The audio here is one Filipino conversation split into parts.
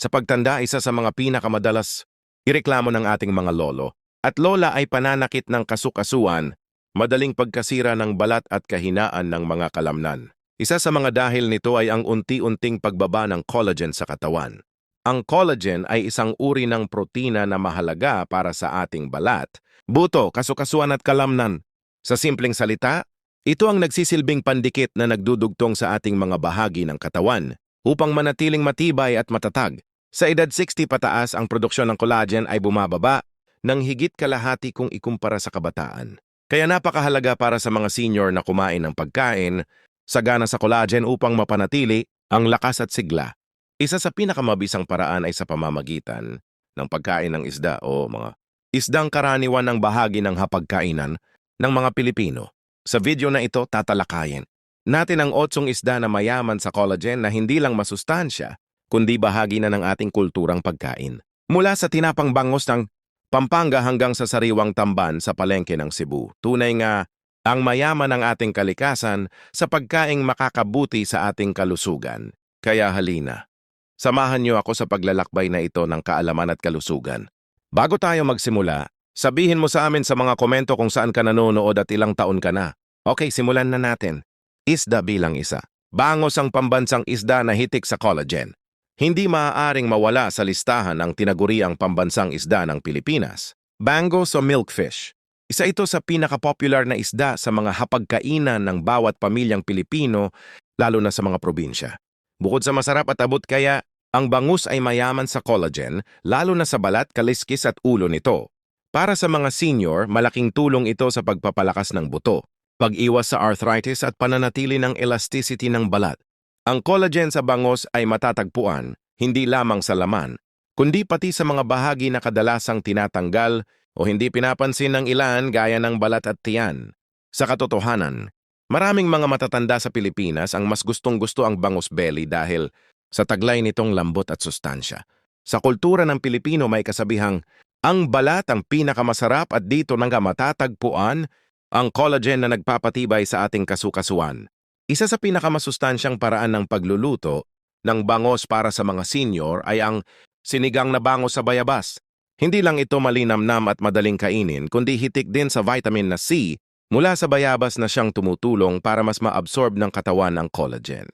Sa pagtanda, isa sa mga pinakamadalas ireklamo ng ating mga lolo at lola ay pananakit ng kasukasuan, madaling pagkasira ng balat at kahinaan ng mga kalamnan. Isa sa mga dahil nito ay ang unti-unting pagbaba ng collagen sa katawan. Ang collagen ay isang uri ng protina na mahalaga para sa ating balat, buto, kasukasuan at kalamnan. Sa simpleng salita, ito ang nagsisilbing pandikit na nagdudugtong sa ating mga bahagi ng katawan upang manatiling matibay at matatag. Sa edad 60 pataas, ang produksyon ng collagen ay bumababa ng higit kalahati kung ikumpara sa kabataan. Kaya napakahalaga para sa mga senior na kumain ng pagkain, sagana sa collagen upang mapanatili ang lakas at sigla. Isa sa pinakamabisang paraan ay sa pamamagitan ng pagkain ng isda o mga isdang karaniwan ng bahagi ng hapagkainan ng mga Pilipino. Sa video na ito, tatalakayin natin ang otsong isda na mayaman sa collagen na hindi lang masustansya, kundi bahagi na ng ating kulturang pagkain. Mula sa tinapang bangos ng Pampanga hanggang sa sariwang tamban sa palengke ng Cebu, tunay nga ang mayaman ng ating kalikasan sa pagkaing makakabuti sa ating kalusugan. Kaya halina, samahan niyo ako sa paglalakbay na ito ng kaalaman at kalusugan. Bago tayo magsimula, sabihin mo sa amin sa mga komento kung saan ka nanonood at ilang taon ka na. Okay, simulan na natin. Isda bilang isa. Bangos ang pambansang isda na hitik sa collagen. Hindi maaaring mawala sa listahan ang tinaguriang pambansang isda ng Pilipinas. Bangos o milkfish. Isa ito sa pinakapopular na isda sa mga hapagkainan ng bawat pamilyang Pilipino, lalo na sa mga probinsya. Bukod sa masarap at abot kaya, ang bangus ay mayaman sa collagen, lalo na sa balat, kaliskis at ulo nito. Para sa mga senior, malaking tulong ito sa pagpapalakas ng buto, pag-iwas sa arthritis at pananatili ng elasticity ng balat. Ang collagen sa bangos ay matatagpuan hindi lamang sa laman, kundi pati sa mga bahagi na kadalasang tinatanggal o hindi pinapansin ng ilan gaya ng balat at tiyan. Sa katotohanan, maraming mga matatanda sa Pilipinas ang mas gustong-gusto ang bangus belly dahil sa taglay nitong lambot at sustansya. Sa kultura ng Pilipino may kasabihang, ang balat ang pinakamasarap at dito nang matatagpuan ang collagen na nagpapatibay sa ating kasukasuan. Isa sa pinakamasustansyang paraan ng pagluluto ng bangos para sa mga senior ay ang sinigang na bangos sa bayabas. Hindi lang ito malinamnam at madaling kainin, kundi hitik din sa vitamin na C mula sa bayabas na siyang tumutulong para mas maabsorb ng katawan ang collagen.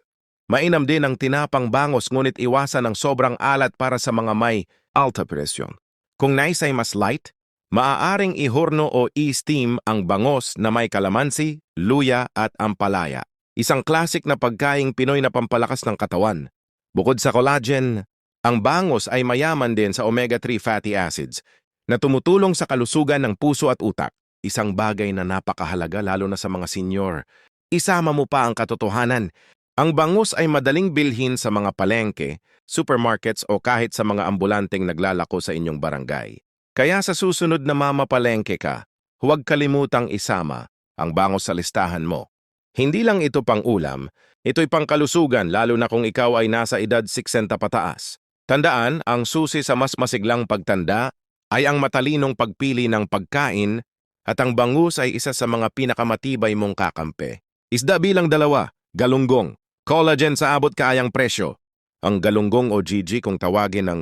Mainam din ang tinapang bangos ngunit iwasan ang sobrang alat para sa mga may alta presyon. Kung nais ay mas light, maaaring ihorno o i-steam ang bangos na may kalamansi, luya at ampalaya. Isang klasik na pagkaing Pinoy na pampalakas ng katawan. Bukod sa collagen, ang bangos ay mayaman din sa omega-3 fatty acids na tumutulong sa kalusugan ng puso at utak. Isang bagay na napakahalaga lalo na sa mga senior. Isama mo pa ang katotohanan. Ang bangus ay madaling bilhin sa mga palengke, supermarkets o kahit sa mga ambulanteng naglalako sa inyong barangay. Kaya sa susunod na mamapalengke ka, huwag kalimutang isama ang bangus sa listahan mo. Hindi lang ito pang ulam, ito'y pangkalusugan lalo na kung ikaw ay nasa edad 60 pataas. Tandaan, ang susi sa mas masiglang pagtanda ay ang matalinong pagpili ng pagkain at ang bangus ay isa sa mga pinakamatibay mong kakampi. Isda bilang dalawa, galunggong, collagen sa abot kaayang presyo. Ang galunggong o GG kung tawagin ng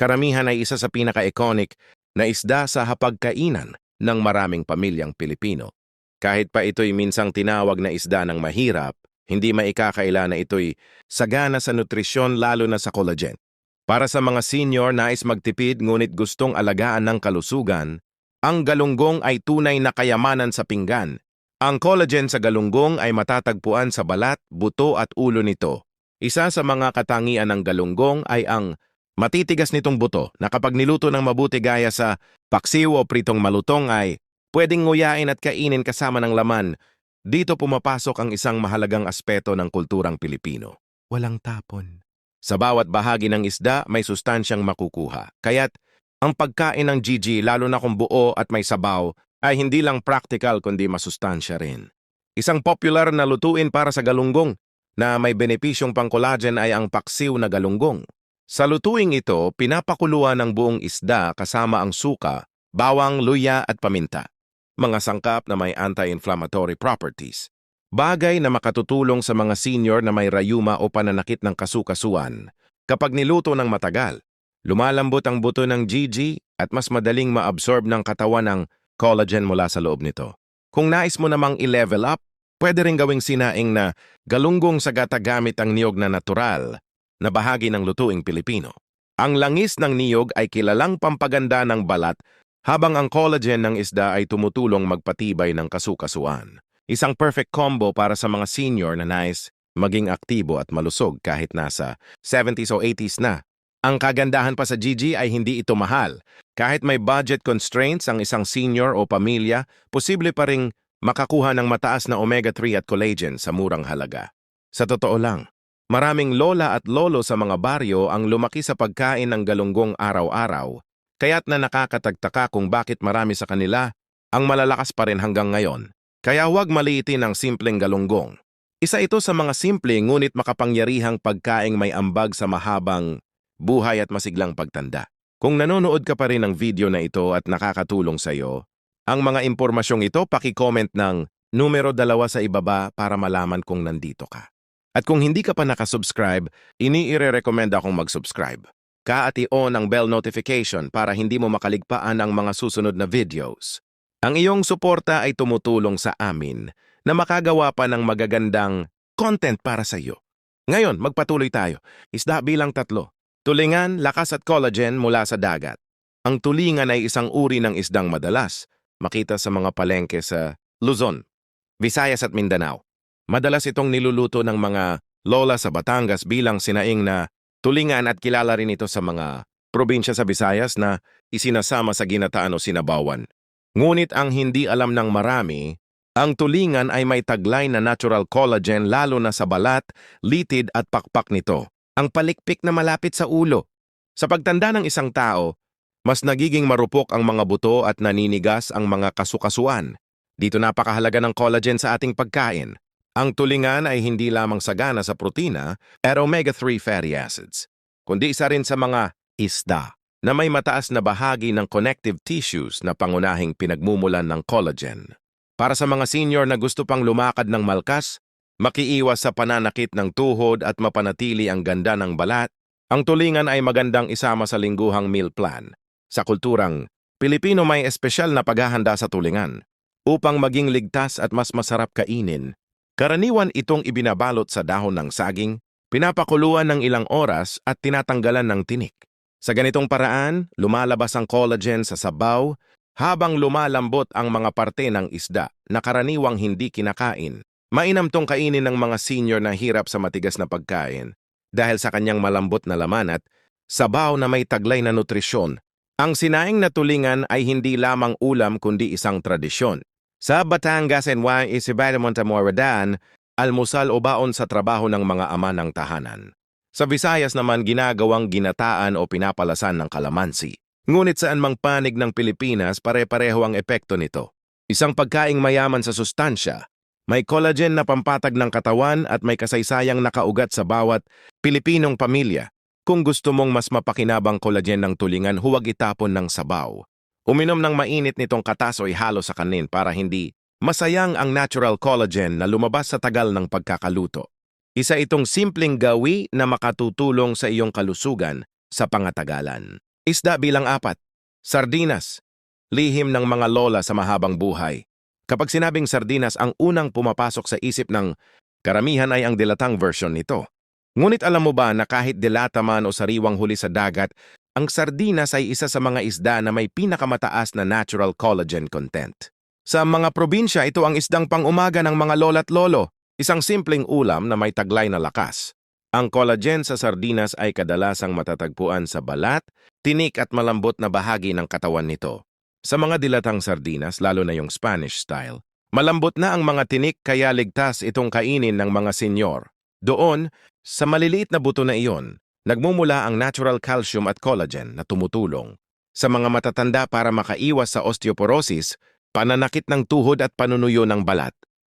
karamihan ay isa sa pinaka-iconic na isda sa hapagkainan ng maraming pamilyang Pilipino. Kahit pa ito'y minsang tinawag na isda ng mahirap, hindi maikakaila na ito'y sagana sa nutrisyon lalo na sa collagen. Para sa mga senior nais magtipid ngunit gustong alagaan ng kalusugan, ang galunggong ay tunay na kayamanan sa pinggan. Ang collagen sa galunggong ay matatagpuan sa balat, buto at ulo nito. Isa sa mga katangian ng galunggong ay ang matitigas nitong buto na kapag niluto ng mabuti gaya sa paksiw o pritong malutong ay Pwedeng nguyain at kainin kasama ng laman. Dito pumapasok ang isang mahalagang aspeto ng kulturang Pilipino. Walang tapon. Sa bawat bahagi ng isda, may sustansyang makukuha. Kaya't, ang pagkain ng GG, lalo na kung buo at may sabaw, ay hindi lang practical kundi masustansya rin. Isang popular na lutuin para sa galunggong na may benepisyong pang-collagen ay ang paksiw na galunggong. Sa lutuing ito, pinapakuluan ng buong isda kasama ang suka, bawang, luya at paminta mga sangkap na may anti-inflammatory properties. Bagay na makatutulong sa mga senior na may rayuma o pananakit ng kasukasuan. Kapag niluto ng matagal, lumalambot ang buto ng GG at mas madaling ma-absorb ng katawan ng collagen mula sa loob nito. Kung nais mo namang i-level up, pwede rin gawing sinaing na galunggong sa gata gamit ang niyog na natural na bahagi ng lutuing Pilipino. Ang langis ng niyog ay kilalang pampaganda ng balat habang ang collagen ng isda ay tumutulong magpatibay ng kasukasuan. Isang perfect combo para sa mga senior na nais maging aktibo at malusog kahit nasa 70s o 80s na. Ang kagandahan pa sa GG ay hindi ito mahal. Kahit may budget constraints ang isang senior o pamilya, posible pa ring makakuha ng mataas na omega-3 at collagen sa murang halaga. Sa totoo lang, maraming lola at lolo sa mga baryo ang lumaki sa pagkain ng galunggong araw-araw, kaya't na nakakatagtaka kung bakit marami sa kanila ang malalakas pa rin hanggang ngayon. Kaya huwag maliitin ang simpleng galunggong. Isa ito sa mga simple ngunit makapangyarihang pagkaing may ambag sa mahabang buhay at masiglang pagtanda. Kung nanonood ka pa rin ng video na ito at nakakatulong sa iyo, ang mga impormasyong ito paki-comment ng numero dalawa sa ibaba para malaman kung nandito ka. At kung hindi ka pa nakasubscribe, ini-recommend akong mag-subscribe. Ka at i-on ang bell notification para hindi mo makaligpaan ang mga susunod na videos. Ang iyong suporta ay tumutulong sa amin na makagawa pa ng magagandang content para sa iyo. Ngayon, magpatuloy tayo. Isda bilang tatlo. Tulingan, lakas at collagen mula sa dagat. Ang tulingan ay isang uri ng isdang madalas makita sa mga palengke sa Luzon, Visayas at Mindanao. Madalas itong niluluto ng mga lola sa Batangas bilang sinaing na tulingan at kilala rin ito sa mga probinsya sa Visayas na isinasama sa ginataan o sinabawan. Ngunit ang hindi alam ng marami, ang tulingan ay may taglay na natural collagen lalo na sa balat, litid at pakpak nito. Ang palikpik na malapit sa ulo. Sa pagtanda ng isang tao, mas nagiging marupok ang mga buto at naninigas ang mga kasukasuan. Dito napakahalaga ng collagen sa ating pagkain. Ang tulingan ay hindi lamang sagana sa protina at omega-3 fatty acids, kundi isa rin sa mga isda na may mataas na bahagi ng connective tissues na pangunahing pinagmumulan ng collagen. Para sa mga senior na gusto pang lumakad ng malkas, makiiwas sa pananakit ng tuhod at mapanatili ang ganda ng balat, ang tulingan ay magandang isama sa lingguhang meal plan. Sa kulturang Pilipino may espesyal na paghahanda sa tulingan upang maging ligtas at mas masarap kainin. Karaniwan itong ibinabalot sa dahon ng saging, pinapakuluan ng ilang oras at tinatanggalan ng tinik. Sa ganitong paraan, lumalabas ang collagen sa sabaw habang lumalambot ang mga parte ng isda na karaniwang hindi kinakain. Mainam tong kainin ng mga senior na hirap sa matigas na pagkain dahil sa kanyang malambot na laman at sabaw na may taglay na nutrisyon. Ang sinaing na tulingan ay hindi lamang ulam kundi isang tradisyon. Sa Batangas and Y Isabela Montemoradan, almusal o baon sa trabaho ng mga ama ng tahanan. Sa Visayas naman ginagawang ginataan o pinapalasan ng kalamansi. Ngunit saan mang panig ng Pilipinas pare-pareho ang epekto nito. Isang pagkaing mayaman sa sustansya, may collagen na pampatag ng katawan at may kasaysayang nakaugat sa bawat Pilipinong pamilya. Kung gusto mong mas mapakinabang collagen ng tulingan, huwag itapon ng sabaw. Uminom ng mainit nitong katas o ihalo sa kanin para hindi masayang ang natural collagen na lumabas sa tagal ng pagkakaluto. Isa itong simpleng gawi na makatutulong sa iyong kalusugan sa pangatagalan. Isda bilang apat, sardinas, lihim ng mga lola sa mahabang buhay. Kapag sinabing sardinas, ang unang pumapasok sa isip ng karamihan ay ang dilatang version nito. Ngunit alam mo ba na kahit dilata man o sariwang huli sa dagat, ang sardinas ay isa sa mga isda na may pinakamataas na natural collagen content. Sa mga probinsya, ito ang isdang pang-umaga ng mga lola't lolo, isang simpleng ulam na may taglay na lakas. Ang collagen sa sardinas ay kadalasang matatagpuan sa balat, tinik at malambot na bahagi ng katawan nito. Sa mga dilatang sardinas, lalo na yung Spanish style, malambot na ang mga tinik kaya ligtas itong kainin ng mga senyor. Doon, sa maliliit na buto na iyon, nagmumula ang natural calcium at collagen na tumutulong sa mga matatanda para makaiwas sa osteoporosis, pananakit ng tuhod at panunuyo ng balat.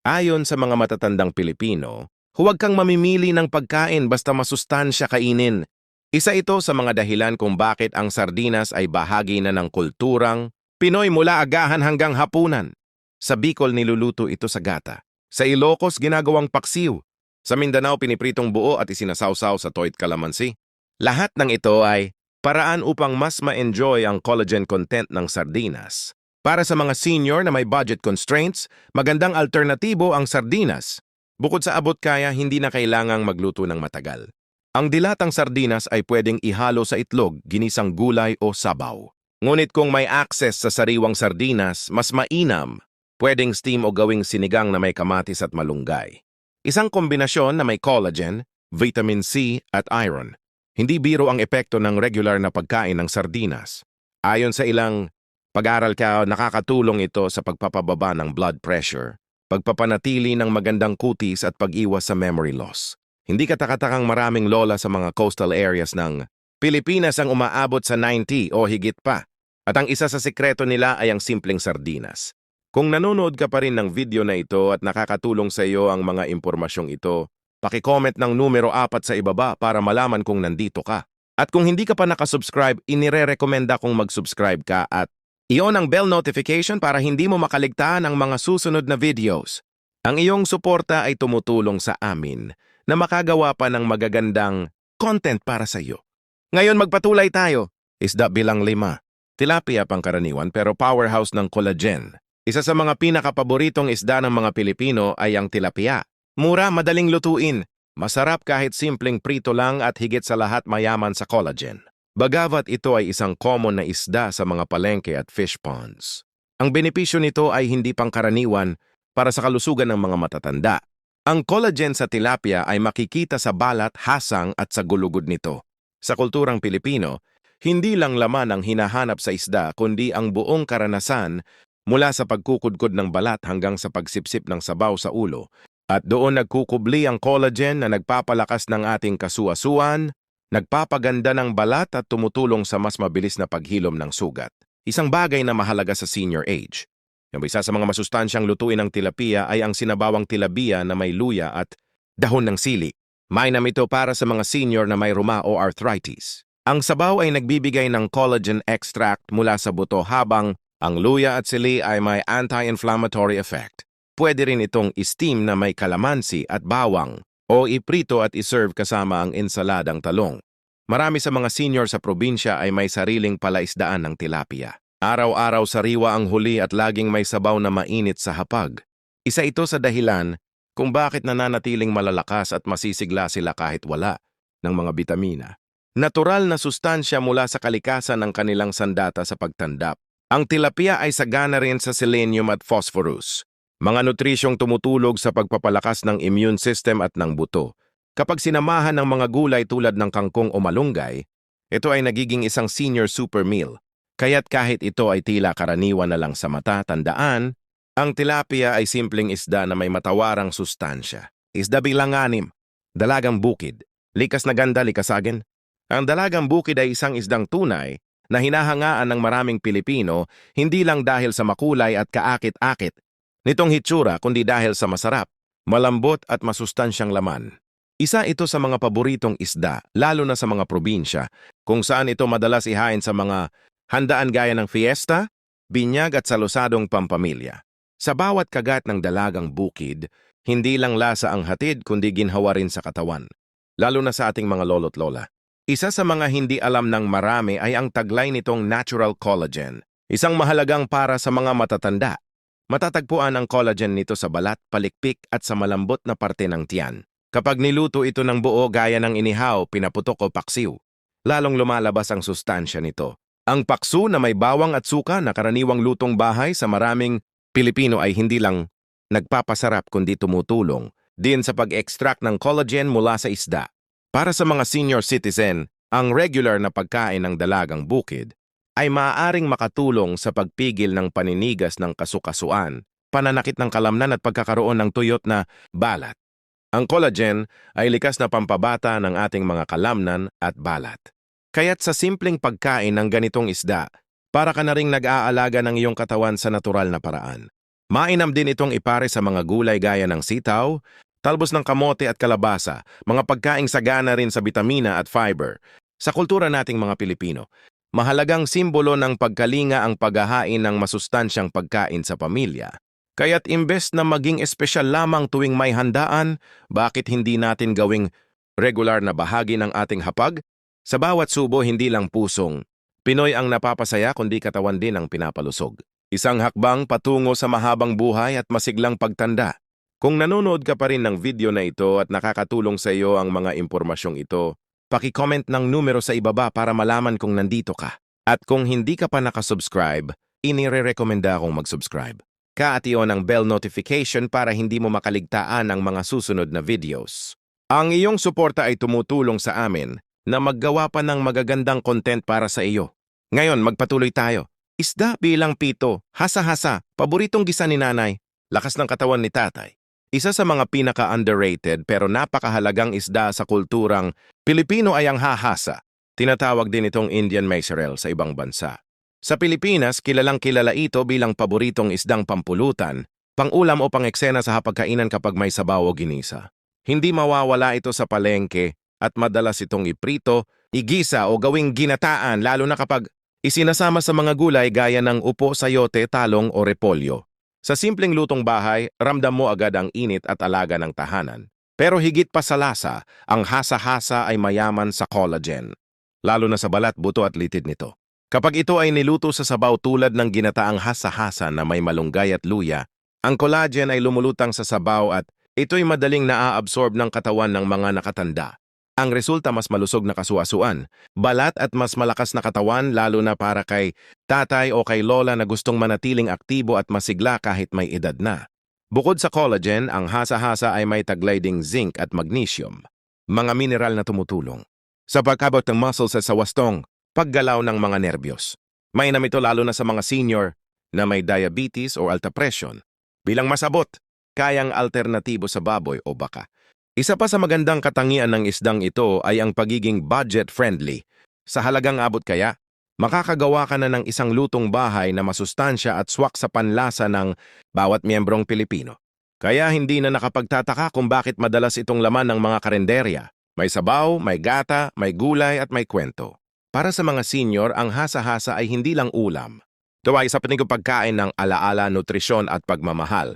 Ayon sa mga matatandang Pilipino, huwag kang mamimili ng pagkain basta masustansya kainin. Isa ito sa mga dahilan kung bakit ang sardinas ay bahagi na ng kulturang, Pinoy mula agahan hanggang hapunan. Sa Bicol niluluto ito sa gata. Sa Ilocos ginagawang paksiw. Sa Mindanao pinipritong buo at isinasawsaw sa toit kalamansi. Lahat ng ito ay paraan upang mas ma-enjoy ang collagen content ng sardinas. Para sa mga senior na may budget constraints, magandang alternatibo ang sardinas. Bukod sa abot kaya, hindi na kailangang magluto ng matagal. Ang dilatang sardinas ay pwedeng ihalo sa itlog, ginisang gulay o sabaw. Ngunit kung may access sa sariwang sardinas, mas mainam. Pwedeng steam o gawing sinigang na may kamatis at malunggay. Isang kombinasyon na may collagen, vitamin C at iron. Hindi biro ang epekto ng regular na pagkain ng sardinas. Ayon sa ilang pag-aral ka, nakakatulong ito sa pagpapababa ng blood pressure, pagpapanatili ng magandang kutis at pag-iwas sa memory loss. Hindi katakatakang maraming lola sa mga coastal areas ng Pilipinas ang umaabot sa 90 o higit pa. At ang isa sa sekreto nila ay ang simpleng sardinas. Kung nanonood ka pa rin ng video na ito at nakakatulong sa iyo ang mga impormasyong ito, Paki-comment ng numero 4 sa ibaba para malaman kung nandito ka. At kung hindi ka pa nakasubscribe, inire-recommenda kong mag-subscribe ka at iyon ang bell notification para hindi mo makaligtaan ang mga susunod na videos. Ang iyong suporta ay tumutulong sa amin na makagawa pa ng magagandang content para sa iyo. Ngayon magpatuloy tayo. Isda bilang lima. Tilapia pangkaraniwan pero powerhouse ng collagen. Isa sa mga pinakapaboritong isda ng mga Pilipino ay ang tilapia. Mura, madaling lutuin. Masarap kahit simpleng prito lang at higit sa lahat mayaman sa collagen. Bagavat ito ay isang common na isda sa mga palengke at fish ponds. Ang benepisyo nito ay hindi pangkaraniwan para sa kalusugan ng mga matatanda. Ang collagen sa tilapia ay makikita sa balat, hasang at sa gulugod nito. Sa kulturang Pilipino, hindi lang laman ang hinahanap sa isda kundi ang buong karanasan mula sa pagkukudkod ng balat hanggang sa pagsipsip ng sabaw sa ulo at doon nagkukubli ang collagen na nagpapalakas ng ating kasuasuan, nagpapaganda ng balat at tumutulong sa mas mabilis na paghilom ng sugat. Isang bagay na mahalaga sa senior age. Yung isa sa mga masustansyang lutuin ng tilapia ay ang sinabawang tilapia na may luya at dahon ng sili. Mainam ito para sa mga senior na may ruma o arthritis. Ang sabaw ay nagbibigay ng collagen extract mula sa buto habang ang luya at sili ay may anti-inflammatory effect. Pwede rin itong steam na may kalamansi at bawang o iprito at iserve kasama ang ensaladang talong. Marami sa mga senior sa probinsya ay may sariling palaisdaan ng tilapia. Araw-araw sariwa ang huli at laging may sabaw na mainit sa hapag. Isa ito sa dahilan kung bakit nananatiling malalakas at masisigla sila kahit wala ng mga bitamina. Natural na sustansya mula sa kalikasan ng kanilang sandata sa pagtandap. Ang tilapia ay sagana rin sa selenium at phosphorus, mga nutrisyong tumutulog sa pagpapalakas ng immune system at ng buto. Kapag sinamahan ng mga gulay tulad ng kangkong o malunggay, ito ay nagiging isang senior super meal. Kaya't kahit ito ay tila karaniwan na lang sa mata, tandaan, ang tilapia ay simpleng isda na may matawarang sustansya. Isda bilang anim, dalagang bukid, likas na ganda likasagin. Ang dalagang bukid ay isang isdang tunay na hinahangaan ng maraming Pilipino hindi lang dahil sa makulay at kaakit-akit, nitong hitsura kundi dahil sa masarap, malambot at masustansyang laman. Isa ito sa mga paboritong isda, lalo na sa mga probinsya, kung saan ito madalas ihain sa mga handaan gaya ng fiesta, binyag at salusadong pampamilya. Sa bawat kagat ng dalagang bukid, hindi lang lasa ang hatid kundi ginhawa rin sa katawan, lalo na sa ating mga lolo't lola. Isa sa mga hindi alam ng marami ay ang taglay nitong natural collagen, isang mahalagang para sa mga matatanda Matatagpuan ang collagen nito sa balat, palikpik at sa malambot na parte ng tiyan. Kapag niluto ito ng buo gaya ng inihaw, pinaputok o paksiw, lalong lumalabas ang sustansya nito. Ang paksu na may bawang at suka na karaniwang lutong bahay sa maraming Pilipino ay hindi lang nagpapasarap kundi tumutulong din sa pag-extract ng collagen mula sa isda. Para sa mga senior citizen, ang regular na pagkain ng dalagang bukid ay maaaring makatulong sa pagpigil ng paninigas ng kasukasuan, pananakit ng kalamnan at pagkakaroon ng tuyot na balat. Ang collagen ay likas na pampabata ng ating mga kalamnan at balat. Kaya't sa simpleng pagkain ng ganitong isda, para ka na ring nag-aalaga ng iyong katawan sa natural na paraan. Mainam din itong ipare sa mga gulay gaya ng sitaw, talbos ng kamote at kalabasa, mga pagkaing sagana rin sa bitamina at fiber. Sa kultura nating mga Pilipino, Mahalagang simbolo ng pagkalinga ang paghahain ng masustansyang pagkain sa pamilya. Kaya't imbes na maging espesyal lamang tuwing may handaan, bakit hindi natin gawing regular na bahagi ng ating hapag? Sa bawat subo, hindi lang pusong. Pinoy ang napapasaya kundi katawan din ang pinapalusog. Isang hakbang patungo sa mahabang buhay at masiglang pagtanda. Kung nanonood ka pa rin ng video na ito at nakakatulong sa iyo ang mga impormasyong ito, paki-comment ng numero sa ibaba para malaman kung nandito ka. At kung hindi ka pa nakasubscribe, inire-recommenda akong mag-subscribe. Ka-at iyon ang bell notification para hindi mo makaligtaan ang mga susunod na videos. Ang iyong suporta ay tumutulong sa amin na maggawa pa ng magagandang content para sa iyo. Ngayon, magpatuloy tayo. Isda bilang pito, hasa-hasa, paboritong gisa ni nanay, lakas ng katawan ni tatay. Isa sa mga pinaka-underrated pero napakahalagang isda sa kulturang Pilipino ay ang hahasa. Tinatawag din itong Indian mackerel sa ibang bansa. Sa Pilipinas, kilalang kilala ito bilang paboritong isdang pampulutan, pangulam o pangeksena sa hapagkainan kapag may sabaw o ginisa. Hindi mawawala ito sa palengke at madalas itong iprito, igisa o gawing ginataan lalo na kapag isinasama sa mga gulay gaya ng upo, sayote, talong o repolyo. Sa simpleng lutong bahay, ramdam mo agad ang init at alaga ng tahanan. Pero higit pa sa lasa, ang hasa-hasa ay mayaman sa collagen, lalo na sa balat, buto at litid nito. Kapag ito ay niluto sa sabaw tulad ng ginataang hasa-hasa na may malunggay at luya, ang collagen ay lumulutang sa sabaw at ito'y madaling naa-absorb ng katawan ng mga nakatanda. Ang resulta mas malusog na kasuasuan, balat at mas malakas na katawan lalo na para kay tatay o kay lola na gustong manatiling aktibo at masigla kahit may edad na. Bukod sa collagen, ang hasa-hasa ay may taglay ding zinc at magnesium, mga mineral na tumutulong. Sa pagkabot ng muscles at sa wastong, paggalaw ng mga nerbiyos. Mainam ito lalo na sa mga senior na may diabetes o alta presyon. Bilang masabot, kayang alternatibo sa baboy o baka. Isa pa sa magandang katangian ng isdang ito ay ang pagiging budget-friendly. Sa halagang abot kaya, makakagawa ka na ng isang lutong bahay na masustansya at swak sa panlasa ng bawat miyembrong Pilipino. Kaya hindi na nakapagtataka kung bakit madalas itong laman ng mga karenderya. May sabaw, may gata, may gulay at may kwento. Para sa mga senior, ang hasa-hasa ay hindi lang ulam. Ito ay isa panig pagkain ng alaala, nutrisyon at pagmamahal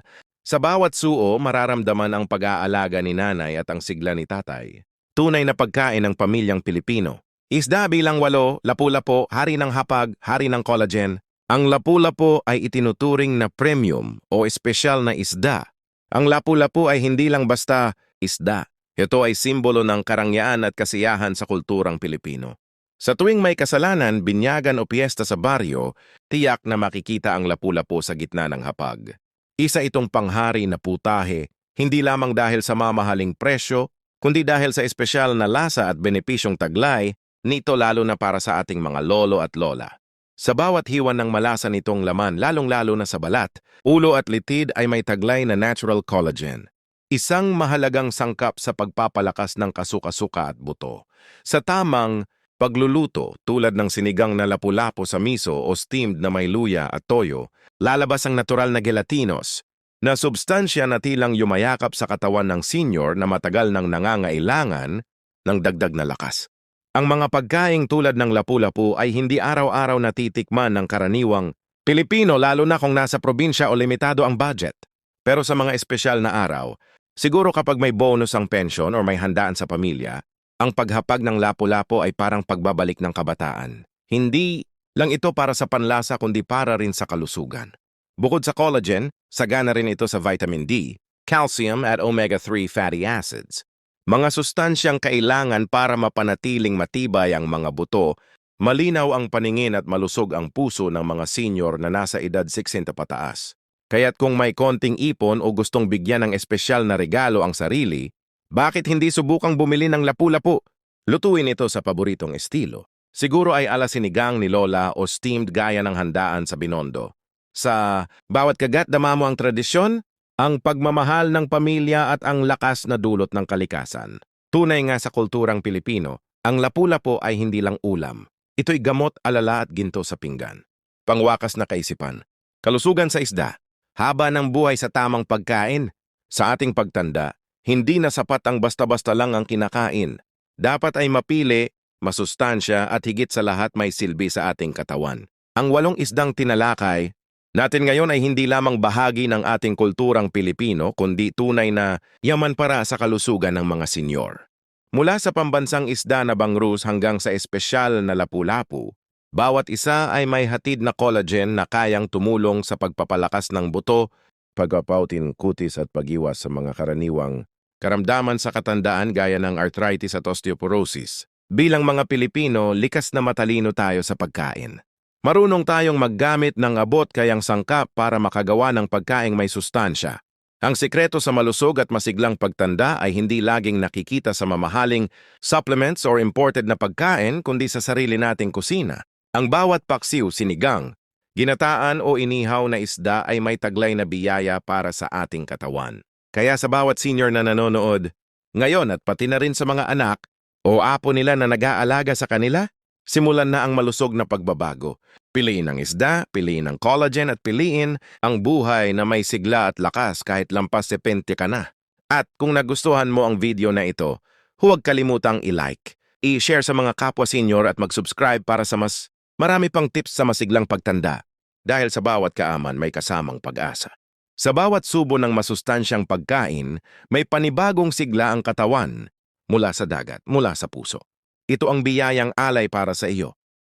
sa bawat suo, mararamdaman ang pag-aalaga ni nanay at ang sigla ni tatay. Tunay na pagkain ng pamilyang Pilipino. Isda bilang walo, lapu-lapo, hari ng hapag, hari ng collagen. Ang lapu-lapo ay itinuturing na premium o espesyal na isda. Ang lapu-lapo ay hindi lang basta isda. Ito ay simbolo ng karangyaan at kasiyahan sa kulturang Pilipino. Sa tuwing may kasalanan, binyagan o piyesta sa baryo, tiyak na makikita ang lapu-lapo sa gitna ng hapag. Isa itong panghari na putahe, hindi lamang dahil sa mamahaling presyo, kundi dahil sa espesyal na lasa at benepisyong taglay, nito lalo na para sa ating mga lolo at lola. Sa bawat hiwan ng malasa nitong laman, lalong-lalo na sa balat, ulo at litid ay may taglay na natural collagen. Isang mahalagang sangkap sa pagpapalakas ng kasuka-suka at buto. Sa tamang Pagluluto, tulad ng sinigang na lapu-lapu sa miso o steamed na may luya at toyo, lalabas ang natural na gelatinos, na substansya na tilang yumayakap sa katawan ng senior na matagal nang nangangailangan ng dagdag na lakas. Ang mga pagkaing tulad ng lapu-lapu ay hindi araw-araw natitikman ng karaniwang Pilipino lalo na kung nasa probinsya o limitado ang budget. Pero sa mga espesyal na araw, siguro kapag may bonus ang pension o may handaan sa pamilya, ang paghapag ng lapu-lapo ay parang pagbabalik ng kabataan. Hindi lang ito para sa panlasa kundi para rin sa kalusugan. Bukod sa collagen, sagana rin ito sa vitamin D, calcium at omega-3 fatty acids. Mga sustansyang kailangan para mapanatiling matibay ang mga buto, malinaw ang paningin at malusog ang puso ng mga senior na nasa edad 60 pataas. Kaya't kung may konting ipon o gustong bigyan ng espesyal na regalo ang sarili, bakit hindi subukang bumili ng lapu-lapu? Lutuin ito sa paboritong estilo. Siguro ay ala sinigang ni Lola o steamed gaya ng handaan sa Binondo. Sa bawat kagat dama mo ang tradisyon, ang pagmamahal ng pamilya at ang lakas na dulot ng kalikasan. Tunay nga sa kulturang Pilipino, ang lapu-lapu ay hindi lang ulam. Ito'y gamot, alala at ginto sa pinggan. Pangwakas na kaisipan. Kalusugan sa isda. Haba ng buhay sa tamang pagkain. Sa ating pagtanda, hindi na sapat ang basta-basta lang ang kinakain. Dapat ay mapili, masustansya at higit sa lahat may silbi sa ating katawan. Ang walong isdang tinalakay natin ngayon ay hindi lamang bahagi ng ating kulturang Pilipino kundi tunay na yaman para sa kalusugan ng mga senyor. Mula sa pambansang isda na bangrus hanggang sa espesyal na lapu-lapu, bawat isa ay may hatid na collagen na kayang tumulong sa pagpapalakas ng buto, pagpapautin kutis at pagiwas sa mga karaniwang karamdaman sa katandaan gaya ng arthritis at osteoporosis. Bilang mga Pilipino, likas na matalino tayo sa pagkain. Marunong tayong maggamit ng abot kayang sangkap para makagawa ng pagkaing may sustansya. Ang sikreto sa malusog at masiglang pagtanda ay hindi laging nakikita sa mamahaling supplements or imported na pagkain kundi sa sarili nating kusina. Ang bawat paksiw, sinigang, ginataan o inihaw na isda ay may taglay na biyaya para sa ating katawan. Kaya sa bawat senior na nanonood, ngayon at pati na rin sa mga anak o apo nila na nag-aalaga sa kanila, simulan na ang malusog na pagbabago. Piliin ang isda, piliin ang collagen at piliin ang buhay na may sigla at lakas kahit lampas 70 ka na. At kung nagustuhan mo ang video na ito, huwag kalimutang i-like, i-share sa mga kapwa senior at mag-subscribe para sa mas marami pang tips sa masiglang pagtanda. Dahil sa bawat kaaman may kasamang pag-asa. Sa bawat subo ng masustansyang pagkain, may panibagong sigla ang katawan mula sa dagat, mula sa puso. Ito ang biyayang alay para sa iyo.